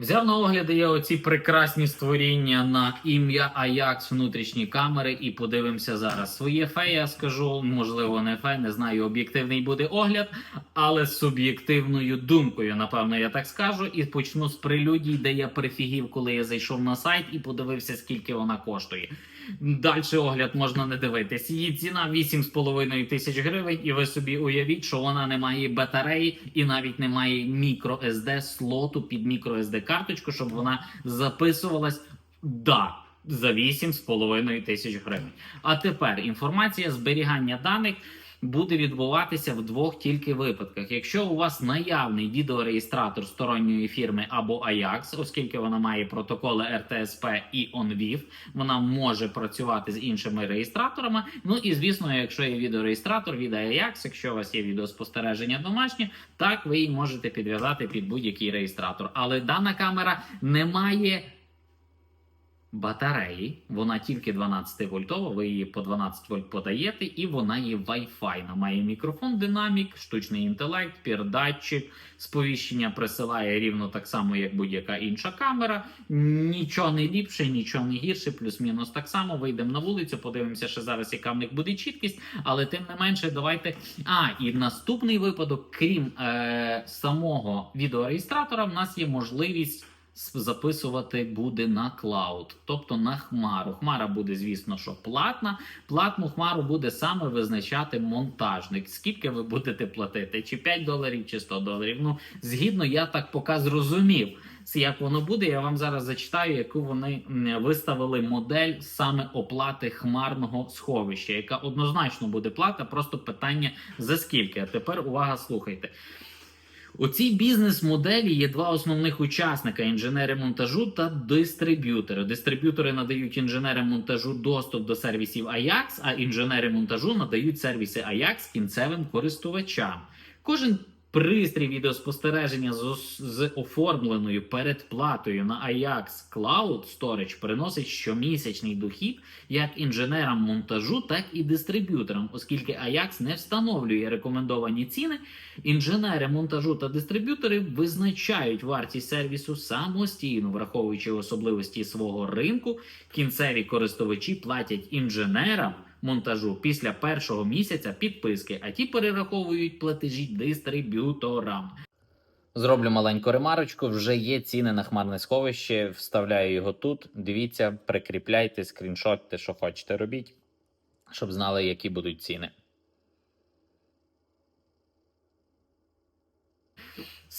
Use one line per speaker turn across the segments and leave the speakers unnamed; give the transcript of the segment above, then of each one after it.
Взяв на огляди я оці прекрасні створіння на ім'я Аякс внутрішні камери і подивимося зараз. Своє фе я скажу, можливо, не фе, не знаю, об'єктивний буде огляд, але з суб'єктивною думкою, напевно, я так скажу. І почну з прелюдій, де я прифігів, коли я зайшов на сайт і подивився, скільки вона коштує. Далі огляд можна не дивитись. Її ціна 8,5 тисяч гривень, і ви собі уявіть, що вона не має батареї і навіть не має мікро слоту під мікро карточку, щоб вона записувалась. Да. За 8,5 тисяч гривень. А тепер інформація зберігання даних буде відбуватися в двох тільки випадках. Якщо у вас наявний відеореєстратор сторонньої фірми або Ajax, оскільки вона має протоколи RTSP і OnVIF, вона може працювати з іншими реєстраторами. Ну і звісно, якщо є відеореєстратор від Ajax, якщо у вас є відеоспостереження домашнє, так ви її можете підв'язати під будь-який реєстратор. Але дана камера не має батареї, вона тільки 12 вольтова, ви її по 12 вольт подаєте, і вона є Wi-Fi. Має мікрофон, динамік, штучний інтелект, передатчик, сповіщення присилає рівно так само, як будь-яка інша камера. Нічого не ліпше, нічого не гірше, плюс-мінус так само. Вийдемо на вулицю, подивимося, що зараз яка в них буде чіткість, але тим не менше, давайте. А, і наступний випадок, крім е, самого відеореєстратора, в нас є можливість записувати буде на клауд, тобто на хмару. Хмара буде, звісно, що платна. Платну хмару буде саме визначати монтажник. Скільки ви будете платити? Чи 5 доларів, чи 100 доларів. Ну, згідно, я так поки зрозумів. Як воно буде, я вам зараз зачитаю, яку вони виставили модель саме оплати хмарного сховища, яка однозначно буде плата, просто питання за скільки. А тепер увага, слухайте. У цій бізнес-моделі є два основних учасника: інженери монтажу та дистриб'ютори. Дистриб'ютори надають інженерам монтажу доступ до сервісів Ajax, а інженери монтажу надають сервіси Ajax кінцевим користувачам. Кожен пристрій відеоспостереження з, з оформленою передплатою на Ajax Cloud Storage приносить щомісячний дохід як інженерам монтажу, так і дистриб'юторам, оскільки Ajax не встановлює рекомендовані ціни. Інженери монтажу та дистриб'ютори визначають вартість сервісу самостійно, враховуючи особливості свого ринку. Кінцеві користувачі платять інженерам монтажу після першого місяця підписки, а ті перераховують платежі дистриб'юторам. Зроблю маленьку ремарочку. Вже є ціни на хмарне сховище. Вставляю його тут. Дивіться, прикріпляйте, скріншотте, що хочете робіть, щоб знали, які будуть ціни.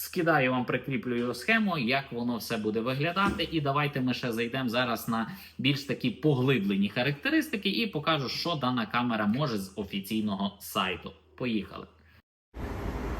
Скидаю вам, прикріплюю схему, як воно все буде виглядати. І давайте ми ще зайдемо зараз на більш такі поглиблені характеристики і покажу, що дана камера може з офіційного сайту. Поїхали.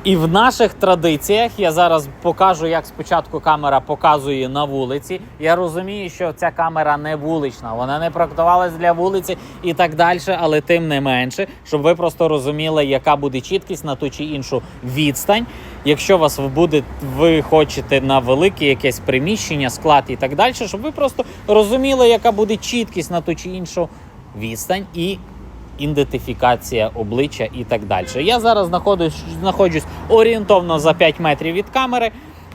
І в наших традиціях я зараз покажу, як спочатку камера показує на вулиці. Я розумію, що ця камера не вулична, вона не проектувалась для вулиці і так далі, але тим не менше, щоб ви просто розуміли, яка буде чіткість на ту чи іншу відстань. Якщо вас буде, ви хочете на велике якесь приміщення, склад і так далі, щоб ви просто розуміли, яка буде чіткість на ту чи іншу відстань і ідентифікація обличчя і так далі. Я зараз знаходжусь, знаходжусь орієнтовно за 5 метрів від камери,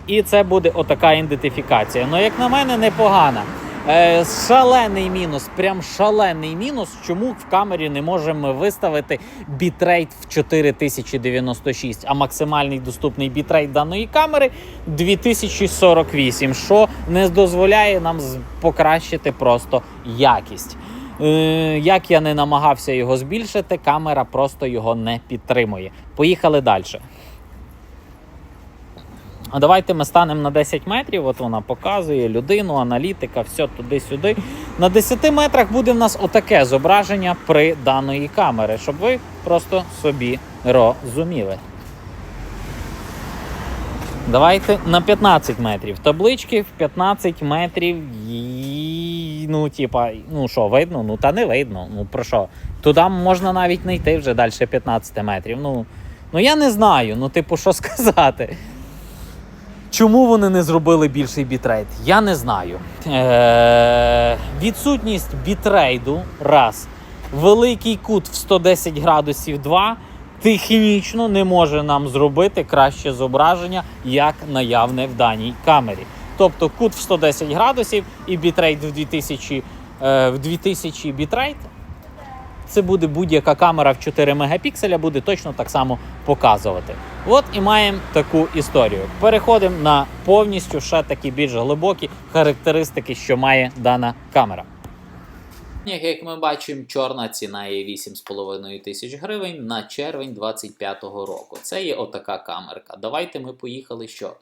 і це буде отака ідентифікація. Ну, як на мене, непогана. Е, шалений мінус, прям шалений мінус, чому в камері не можемо виставити бітрейт в 4096, а максимальний доступний бітрейт даної камери 2048, що не дозволяє нам покращити просто якість. Е, Як я не намагався його збільшити, камера просто його не підтримує. Поїхали далі. А давайте ми станемо на 10 метрів. От вона показує людину, аналітика, все туди-сюди. На 10 метрах буде в нас отаке зображення при даної камери, щоб ви просто собі розуміли. Давайте на 15 метрів. Таблички в 15 метрів. Ну, типа, ну що, видно? Ну та не видно. Ну про що? Туди можна навіть не йти вже далі 15 метрів. Ну, ну я не знаю. Ну, типу, що сказати. Чому вони не зробили більший бітрейт? Я не знаю. Е- відсутність бітрейду раз. Великий кут в 110 градусів 2 технічно не може нам зробити краще зображення, як наявне в даній камері. Тобто кут в 110 градусів і бітрейт в 2000, е, в 2000 бітрейт. Це буде будь-яка камера в 4 мегапікселя, буде точно так само показувати. От і маємо таку історію. Переходимо на повністю ще такі більш глибокі характеристики, що має дана камера. Як ми бачимо, чорна ціна є 8,5 тисяч гривень на червень 25-го року. Це є отака камерка. Давайте ми поїхали що.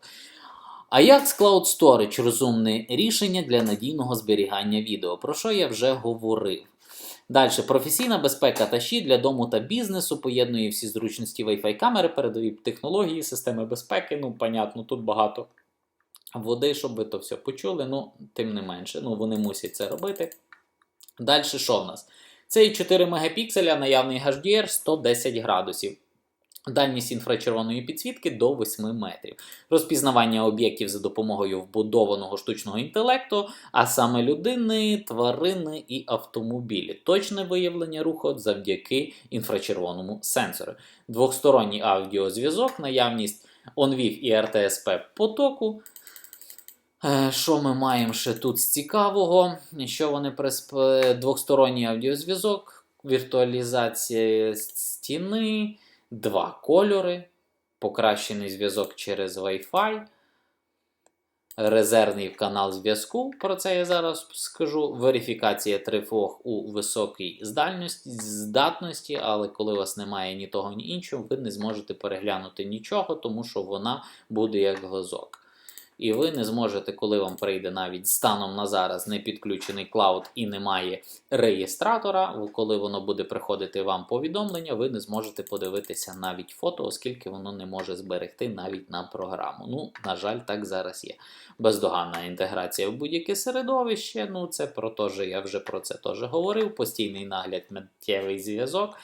Ajax Cloud Storage розумне рішення для надійного зберігання відео, про що я вже говорив. Далі, професійна безпека та щит для дому та бізнесу поєднує всі зручності Wi-Fi камери, передові технології, системи безпеки. Ну, понятно, тут багато води, щоб ви то все почули. Ну, тим не менше, ну вони мусять це робити. Далі що в нас? Це 4 мегапікселя, наявний HDR 110 градусів. Дальність інфрачервоної підсвітки до 8 метрів. Розпізнавання об'єктів за допомогою вбудованого штучного інтелекту, а саме людини, тварини і автомобілі. Точне виявлення руху завдяки інфрачервоному сенсору. Двохсторонній аудіозв'язок, наявність OnVIF і RTSP потоку. Е, Що ми маємо ще тут з цікавого? Що вони присп... Двохсторонній аудіозв'язок, віртуалізація стіни, два кольори, покращений зв'язок через Wi-Fi, резервний канал зв'язку. Про це я зараз скажу. Верифікація трифох у високій здальності, здатності, але коли у вас немає ні того, ні іншого, ви не зможете переглянути нічого, тому що вона буде як глазок. І ви не зможете, коли вам прийде навіть станом на зараз не підключений клауд і немає реєстратора, коли воно буде приходити вам повідомлення, ви не зможете подивитися навіть фото, оскільки воно не може зберегти навіть на програму. Ну, на жаль, так зараз є. Бездоганна інтеграція в будь-яке середовище. Ну, це про те, я вже про це теж говорив. Постійний нагляд, миттєвий зв'язок.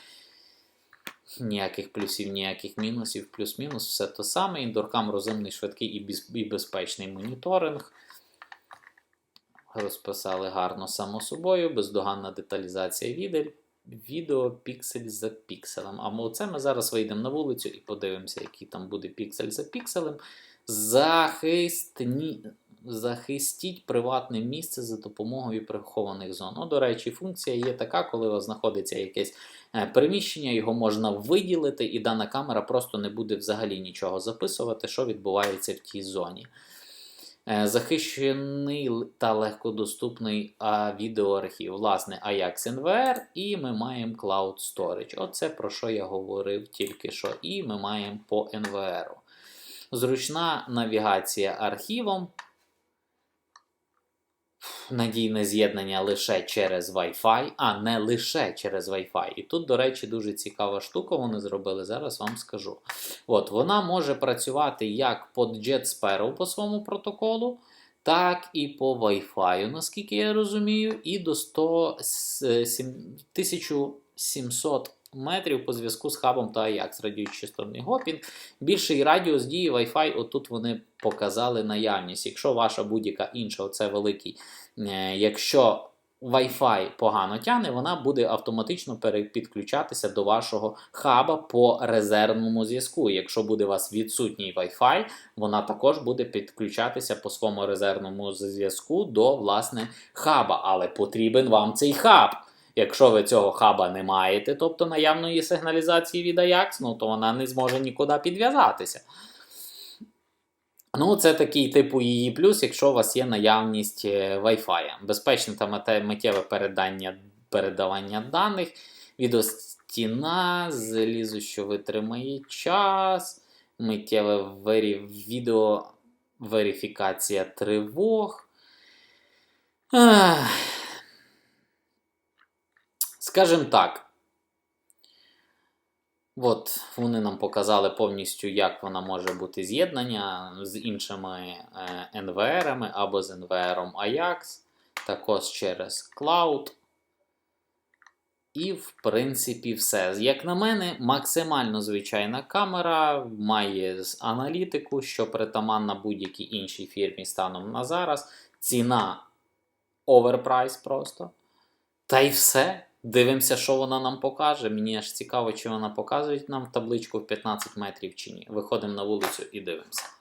Ніяких плюсів, ніяких мінусів, плюс-мінус, все те саме. Індоркам розумний, швидкий і, без, і безпечний моніторинг. Розписали гарно само собою, бездоганна деталізація відео, піксель за пікселем. А оце ми зараз вийдемо на вулицю і подивимося, який там буде піксель за пікселем. Захистні... Захистіть приватне місце за допомогою прихованих зон. Ну, до речі, функція є така, коли у вас знаходиться якесь е, приміщення, його можна виділити, і дана камера просто не буде взагалі нічого записувати, що відбувається в тій зоні. Е, Захищений та легкодоступний відеоархів, власне, Ajax NVR, і ми маємо Cloud Storage. Оце про що я говорив тільки що. І ми маємо по NVR. Зручна навігація архівом. Надійне з'єднання лише через Wi-Fi, а не лише через Wi-Fi. І тут, до речі, дуже цікава штука вони зробили, зараз вам скажу. От, Вона може працювати як по Jet Sparrow по своєму протоколу, так і по Wi-Fi, наскільки я розумію, і до 100, 1700 метрів по зв'язку з хабом та Ajax радіочастотний гопінг. Більший радіус дії Wi-Fi, отут вони показали наявність. Якщо ваша будь-яка інша, оце великий, е, якщо Wi-Fi погано тягне, вона буде автоматично перепідключатися до вашого хаба по резервному зв'язку. Якщо буде у вас відсутній Wi-Fi, вона також буде підключатися по своєму резервному зв'язку до власне хаба. Але потрібен вам цей хаб. Якщо ви цього хаба не маєте, тобто наявної сигналізації від Ajax, ну то вона не зможе нікуди підв'язатися. Ну, це такий типу її плюс, якщо у вас є наявність е, Wi-Fi. Безпечне та миттєве передання, передавання даних, відеостіна, залізо, що витримає час, миттєве вері... відео верифікація тривог. Ах. Скажем так. От вони нам показали повністю, як вона може бути з'єднання з іншими е, NVR або з NVR Ajax, також через Cloud. І, в принципі, все. Як на мене, максимально звичайна камера має аналітику, що притаманна будь-якій іншій фірмі станом на зараз. Ціна оверпрайс просто. Та й все. Дивимося, що вона нам покаже. Мені аж цікаво, чи вона показує нам табличку в 15 метрів чи ні. Виходимо на вулицю і дивимося.